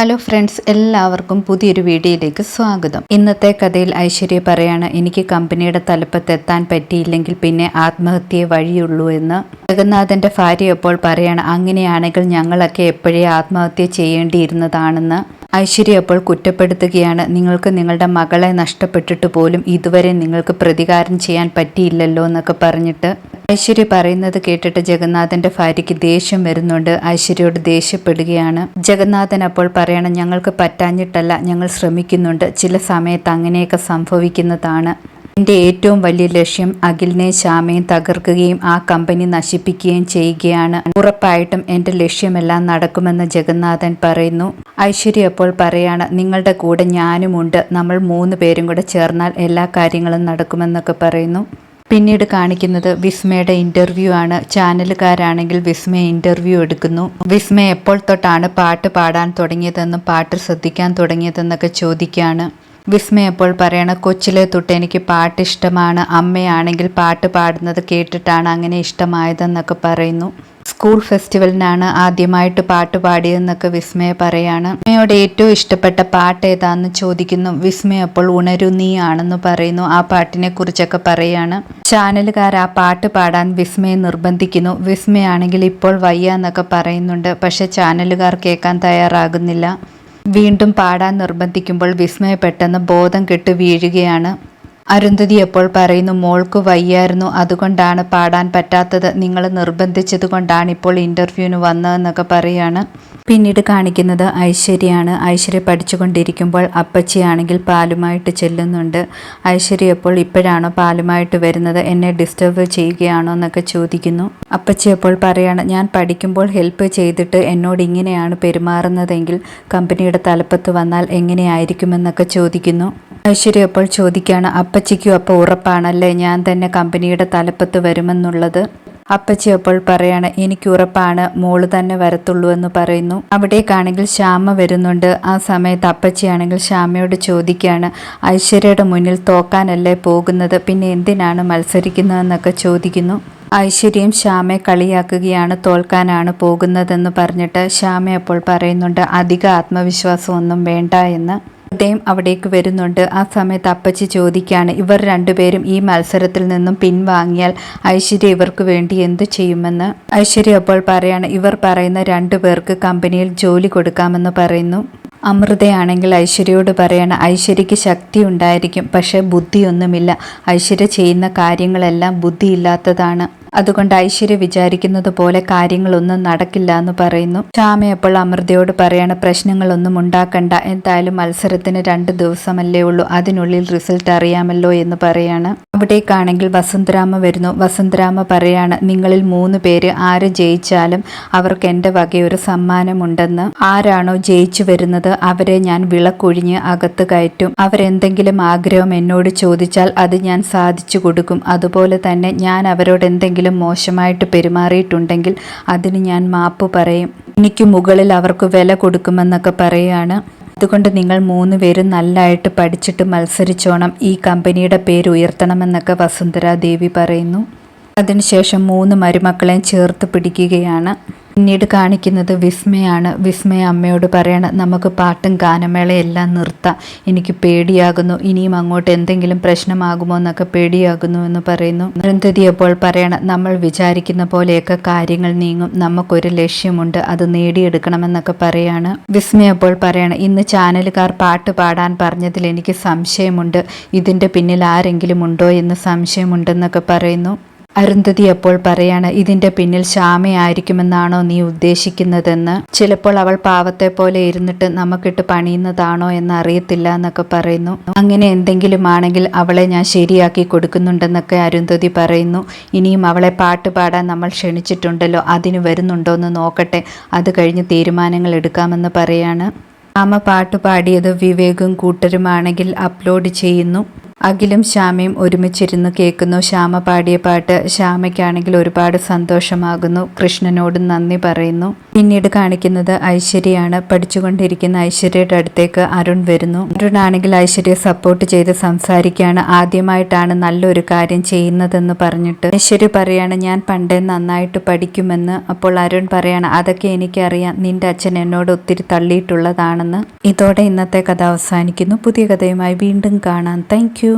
Hello friends എല്ലാവർക്കും പുതിയൊരു വീഡിയോയിലേക്ക് സ്വാഗതം. ഇന്നത്തെ കഥയിൽ ഐശ്വര്യ പറയാണ് എനിക്ക് കമ്പനിയുടെ തലപ്പത്തെത്താൻ പറ്റിയില്ലെങ്കിൽ പിന്നെ ആത്മഹത്യയെ വഴിയുള്ളൂ എന്ന്. ജഗന്നാഥന്റെ ഭാര്യ എപ്പോൾ പറയാണ് അങ്ങനെയാണെങ്കിൽ ഞങ്ങളൊക്കെ എപ്പോഴേ ആത്മഹത്യ ചെയ്യേണ്ടിയിരുന്നതാണെന്ന്. ഐശ്വര്യ അപ്പോൾ കുറ്റപ്പെടുത്തുകയാണ്. നിങ്ങൾക്ക് നിങ്ങളുടെ മകളെ നഷ്ടപ്പെട്ടിട്ട് പോലും ഇതുവരെ നിങ്ങൾക്ക് പ്രതികാരം ചെയ്യാൻ പറ്റിയില്ലല്ലോ എന്നൊക്കെ പറഞ്ഞിട്ട് ഐശ്വര്യ പറയുന്നത് കേട്ടിട്ട് ജഗന്നാഥന്റെ ഭാര്യയ്ക്ക് ദേഷ്യം വരുന്നുണ്ട്. ഐശ്വര്യയോട് ദേഷ്യപ്പെടുകയാണ്. ജഗന്നാഥൻ അപ്പോൾ പറയണം ഞങ്ങൾക്ക് പറ്റാഞ്ഞിട്ടല്ല ഞങ്ങൾ ശ്രമിക്കുന്നുണ്ട്. ചില സമയത്ത് അങ്ങനെയൊക്കെ സംഭവിക്കുന്നതാണ്. എന്റെ ഏറ്റവും വലിയ ലക്ഷ്യം അഖിലിനെ ശ്യാമയും തകർക്കുകയും ആ കമ്പനി നശിപ്പിക്കുകയും ചെയ്യുകയാണ്. ഉറപ്പായിട്ടും എന്റെ ലക്ഷ്യമെല്ലാം നടക്കുമെന്ന് ജഗന്നാഥൻ പറയുന്നു. ഐശ്വര്യ അപ്പോൾ പറയാണ് നിങ്ങളുടെ കൂടെ ഞാനുമുണ്ട് നമ്മൾ മൂന്ന് പേരും കൂടെ ചേർന്നാൽ എല്ലാ കാര്യങ്ങളും നടക്കുമെന്നൊക്കെ പറയുന്നു. പിന്നീട് കാണിക്കുന്നത് വിസ്മയുടെ ഇന്റർവ്യൂ ആണ്. ചാനലുകാരാണെങ്കിൽ വിസ്മയ ഇന്റർവ്യൂ എടുക്കുന്നു. വിസ്മയ എപ്പോൾ തൊട്ടാണ് പാട്ട് പാടാൻ തുടങ്ങിയതെന്നും പാട്ട് ശ്രദ്ധിക്കാൻ തുടങ്ങിയതെന്നൊക്കെ ചോദിക്കുകയാണ്. വിസ്മയ അപ്പോൾ പറയണ കൊച്ചിലെ തൊട്ട് എനിക്ക് പാട്ട് ഇഷ്ടമാണ് അമ്മയാണെങ്കിൽ പാട്ട് പാടുന്നത് കേട്ടിട്ടാണ് അങ്ങനെ ഇഷ്ടമായതെന്നൊക്കെ പറയുന്നു. സ്കൂൾ ഫെസ്റ്റിവലിനാണ് ആദ്യമായിട്ട് പാട്ട് പാടിയതെന്നൊക്കെ വിസ്മയ പറയാണ്. അമ്മയോട് ഏറ്റവും ഇഷ്ടപ്പെട്ട പാട്ട് ഏതാന്ന് ചോദിക്കുന്നു. വിസ്മയ അപ്പോൾ ഉണരു നീ ആണെന്ന് പറയുന്നു. ആ പാട്ടിനെ കുറിച്ചൊക്കെ പറയാണ്. ചാനലുകാർ ആ പാട്ട് പാടാൻ വിസ്മയെ നിർബന്ധിക്കുന്നു. വിസ്മയാണെങ്കിൽ ഇപ്പോൾ വയ്യ എന്നൊക്കെ പറയുന്നുണ്ട്. പക്ഷെ ചാനലുകാർ കേൾക്കാൻ തയ്യാറാകുന്നില്ല. വീണ്ടും പാടാൻ നിർബന്ധിക്കുമ്പോൾ വിസ്മയ പെട്ടെന്ന് ബോധം കെട്ട് വീഴുകയാണ് അരുന്ധതി എപ്പോൾ പറയുന്നു മോൾക്ക് വയ്യായിരുന്നു അതുകൊണ്ടാണ് പാടാൻ പറ്റാത്തത്. നിങ്ങൾ നിർബന്ധിച്ചത് കൊണ്ടാണ് ഇപ്പോൾ ഇന്റർവ്യൂവിന് വന്നതെന്നൊക്കെ പറയാണ്. പിന്നീട് കാണിക്കുന്നത് ഐശ്വര്യയാണ്. ഐശ്വര്യ പഠിച്ചുകൊണ്ടിരിക്കുമ്പോൾ അപ്പച്ചിയാണെങ്കിൽ പാലുമായിട്ട് ചെല്ലുന്നുണ്ട്. ഐശ്വര്യ എപ്പോൾ ഇപ്പോഴാണോ പാലുമായിട്ട് വരുന്നത്? എന്നെ ഡിസ്റ്റർബ് ചെയ്യുകയാണോ എന്നൊക്കെ ചോദിക്കുന്നു. അപ്പച്ചി എപ്പോൾ പറയാണ് ഞാൻ പഠിക്കുമ്പോൾ ഹെൽപ്പ് ചെയ്തിട്ട് എന്നോട് ഇങ്ങനെയാണ് പെരുമാറുന്നതെങ്കിൽ കമ്പനിയുടെ തലപ്പത്ത് വന്നാൽ എങ്ങനെയായിരിക്കുമെന്നൊക്കെ ചോദിക്കുന്നു. ഐശ്വര്യ അപ്പോൾ ചോദിക്കുകയാണ് അപ്പച്ചിക്കും അപ്പോൾ ഉറപ്പാണല്ലേ? ഞാൻ തന്നെ കമ്പനിയുടെ തലപ്പത്ത് വരുമെന്നുള്ളത്. അപ്പച്ചി അപ്പോൾ പറയാണ് എനിക്ക് ഉറപ്പാണ് മോൾ തന്നെ വരത്തുള്ളൂ എന്ന് പറയുന്നു. അവിടേക്കാണെങ്കിൽ ശ്യാമ വരുന്നുണ്ട്. ആ സമയത്ത് അപ്പച്ചിയാണെങ്കിൽ ശ്യാമയോട് ചോദിക്കുകയാണ് ഐശ്വര്യയുടെ മുന്നിൽ തോക്കാനല്ലേ പോകുന്നത്? പിന്നെ എന്തിനാണ് മത്സരിക്കുന്നതെന്നൊക്കെ ചോദിക്കുന്നു. ഐശ്വര്യയും ശ്യാമയെ കളിയാക്കുകയാണ് തോൽക്കാനാണ് പോകുന്നതെന്ന് പറഞ്ഞിട്ട് ശ്യാമ അപ്പോൾ പറയുന്നുണ്ട് അധിക ആത്മവിശ്വാസമൊന്നും വേണ്ട എന്ന്. അദ്ദേഹം അവിടേക്ക് വരുന്നുണ്ട്. ആ സമയത്ത് അപ്പച്ചി ചോദിക്കുകയാണ് ഇവർ രണ്ടുപേരും ഈ മത്സരത്തിൽ നിന്നും പിൻവാങ്ങിയാൽ ഐശ്വര്യ ഇവർക്ക് വേണ്ടി എന്തു ചെയ്യുമെന്ന്? ഐശ്വര്യ അപ്പോൾ പറയാണ് ഇവർ പറയുന്ന രണ്ടു പേർക്ക് കമ്പനിയിൽ ജോലി കൊടുക്കാമെന്ന് പറയുന്നു. അമൃതയാണെങ്കിൽ ഐശ്വര്യയോട് പറയണം ഐശ്വര്യയ്ക്ക് ശക്തി ഉണ്ടായിരിക്കും പക്ഷേ ബുദ്ധിയൊന്നുമില്ല. ഐശ്വര്യ ചെയ്യുന്ന കാര്യങ്ങളെല്ലാം ബുദ്ധിയില്ലാത്തതാണ്. അതുകൊണ്ട് ഐശ്വര്യ വിചാരിക്കുന്നത് പോലെ കാര്യങ്ങളൊന്നും നടക്കില്ല എന്ന് പറയുന്നു. ശ്യാമ അപ്പോൾ അമൃതയോട് പറയാണ് പ്രശ്നങ്ങളൊന്നും ഉണ്ടാക്കണ്ട. എന്തായാലും മത്സരത്തിന് രണ്ട് ദിവസമല്ലേ ഉള്ളൂ. അതിനുള്ളിൽ റിസൾട്ട് അറിയാമല്ലോ എന്ന് പറയാണ്. അവിടേക്കാണെങ്കിൽ വസന്തരാമ വരുന്നു. വസന്തരാമ പറയാണ് നിങ്ങളിൽ മൂന്ന് പേര് ആര് ജയിച്ചാലും അവർക്ക് എന്റെ വകയൊരു സമ്മാനമുണ്ടെന്ന്. ആരാണോ ജയിച്ചു വരുന്നത് അവരെ ഞാൻ വിളക്കൊഴിഞ്ഞ് അകത്ത് കയറ്റും. അവരെന്തെങ്കിലും ആഗ്രഹം എന്നോട് ചോദിച്ചാൽ അത് ഞാൻ സാധിച്ചു കൊടുക്കും. അതുപോലെ തന്നെ ഞാൻ അവരോട് എന്തെങ്കിലും എന്തെങ്കിലും മോശമായിട്ട് പെരുമാറിയിട്ടുണ്ടെങ്കിൽ അതിന് ഞാൻ മാപ്പ് പറയും. എനിക്ക് മുകളിൽ അവർക്ക് വില കൊടുക്കുമെന്നൊക്കെ പറയുകയാണ്. അതുകൊണ്ട് നിങ്ങൾ മൂന്ന് പേരും നല്ലതായിട്ട് പഠിച്ചിട്ട് മത്സരിച്ചോണം. ഈ കമ്പനിയുടെ പേര് ഉയർത്തണമെന്നൊക്കെ വസുന്ധര ദേവി പറയുന്നു. അതിനുശേഷം മൂന്ന് മരുമക്കളെയും ചേർത്ത് പിടിക്കുകയാണ്. പിന്നീട് കാണിക്കുന്നത് വിസ്മയാണ്. വിസ്മയ അമ്മയോട് പറയണം നമുക്ക് പാട്ടും ഗാനമേളയെല്ലാം നിർത്താം. എനിക്ക് പേടിയാകുന്നു. ഇനിയും അങ്ങോട്ട് എന്തെങ്കിലും പ്രശ്നമാകുമോ എന്നൊക്കെ പേടിയാകുന്നു എന്ന് പറയുന്നു. അരുന്ധതി അപ്പോൾ പറയണം നമ്മൾ വിചാരിക്കുന്ന പോലെയൊക്കെ കാര്യങ്ങൾ നീങ്ങും. നമുക്കൊരു ലക്ഷ്യമുണ്ട്. അത് നേടിയെടുക്കണമെന്നൊക്കെ പറയാണ്. വിസ്മയ അപ്പോൾ പറയണം ഇന്ന് ചാനലുകാർ പാട്ട് പാടാൻ പറഞ്ഞതിൽ എനിക്ക് സംശയമുണ്ട്. ഇതിന്റെ പിന്നിൽ ആരെങ്കിലും ഉണ്ടോ എന്ന് സംശയമുണ്ടെന്നൊക്കെ പറയുന്നു. അരുന്ധതി അപ്പോൾ പറയാണ് ഇതിന്റെ പിന്നിൽ ശ്യാമയായിരിക്കുമെന്നാണോ നീ ഉദ്ദേശിക്കുന്നതെന്ന്? ചിലപ്പോൾ അവൾ പാവത്തെ പോലെ ഇരുന്നിട്ട് നമുക്കിട്ട് പണിയുന്നതാണോ എന്ന് അറിയത്തില്ല എന്നൊക്കെ പറയുന്നു. അങ്ങനെ എന്തെങ്കിലും ആണെങ്കിൽ അവളെ ഞാൻ ശരിയാക്കി കൊടുക്കുന്നുണ്ടെന്നൊക്കെ അരുന്ധതി പറയുന്നു. ഇനിയും അവളെ പാട്ട് പാടാൻ നമ്മൾ ക്ഷണിച്ചിട്ടുണ്ടല്ലോ അതിന് വരുന്നുണ്ടോ എന്ന് നോക്കട്ടെ. അത് കഴിഞ്ഞ് തീരുമാനങ്ങൾ എടുക്കാമെന്ന് പറയാണ്. ആമ പാട്ട് പാടിയത് വിവേകും കൂട്ടരുമാണെങ്കിൽ അപ്ലോഡ് ചെയ്യുന്നു. അഖിലും ശ്യാമയും ഒരുമിച്ചിരുന്ന് കേൾക്കുന്നു. ശ്യാമ പാടിയ പാട്ട് ശ്യാമയ്ക്കാണെങ്കിൽ ഒരുപാട് സന്തോഷമാകുന്നു. കൃഷ്ണനോട് നന്ദി പറയുന്നു. പിന്നീട് കാണിക്കുന്നത് ഐശ്വര്യയാണ്. പഠിച്ചുകൊണ്ടിരിക്കുന്ന ഐശ്വര്യയുടെ അടുത്തേക്ക് അരുൺ വരുന്നു. അരുൺ ആണെങ്കിൽ ഐശ്വര്യ സപ്പോർട്ട് ചെയ്ത് സംസാരിക്കുകയാണ്. ആദ്യമായിട്ടാണ് നല്ലൊരു കാര്യം ചെയ്യുന്നതെന്ന് പറഞ്ഞിട്ട്. ഐശ്വര്യ പറയാണ് ഞാൻ പണ്ടേ നന്നായിട്ട് പഠിക്കുമെന്ന്. അപ്പോൾ അരുൺ പറയാണ് അതൊക്കെ എനിക്കറിയാം. നിന്റെ അച്ഛൻ എന്നോട് ഒത്തിരി തള്ളിയിട്ടുള്ളതാണെന്ന്. ഇതോടെ ഇന്നത്തെ കഥ അവസാനിക്കുന്നു. പുതിയ കഥയുമായി വീണ്ടും കാണാം. താങ്ക്